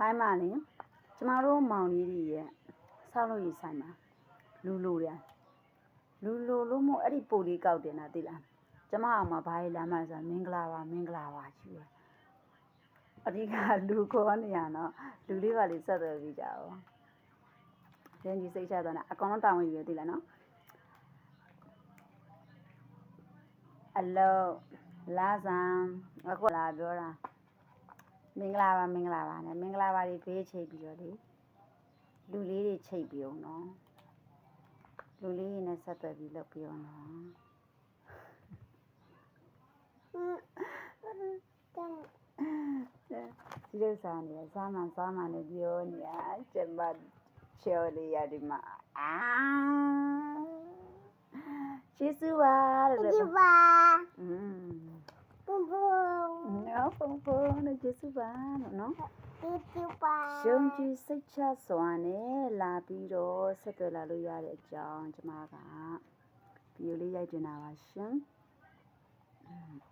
ထိုင်းမှာလေကျမတို့မောင်လေးတွေရဲ့ဆောက်လို့ရဆိုင်မှာလူလိုတယ်လူလိုလို့မို့အဲ့ဒီပိုလေးကောက်တင်တာသိလားကျမအောင်မှာဘာလဲလာမှလဲဆိုတော့မင်္ဂလာပါမင်္ဂလာပါရှိတယ်အဓိကလူခေါ်နေရတော့လူလေးပါလေးဆက်သွယ်ပြီးကြအောင်ရင်းကြီးစိတ်ချသွားတာအကောင်လုံးတောင်းဝင်ယူရသိလားနော်အလောလာဆန်အခုလာပြောတာ မင်္ဂလာပါမင်္ဂလာပါနဲ့မင်္ဂလာပါတွေဖေးချိတ်ပြီးတော့လေလူလေးတွေချိတ်ပြီးအောင်နော်လူလေးတွေနဲ့ဆက်သွယ်ပြီးလုပ်ပြီးအောင်နော်ဒီလိုစားနေစားမှစားမှလည်းပြောနေရကျမချော်လေးရဒီမှာအာကျေးဇူးပါလို့ ဒီပါ อืม ဘုံဘုံ နော်ဖုန်းဖုန်းနဲ့ကျေးဇူးပါလို့နော်ဒီဒီပါယုံကြည်စိတ်ချစွာနဲ့လာပြီးတော့ဆက်သွယ်လာလို့ရတဲ့အကြောင်းကျွန်မကဗီဒီယိုလေးရိုက်တင်တာပါရှင်။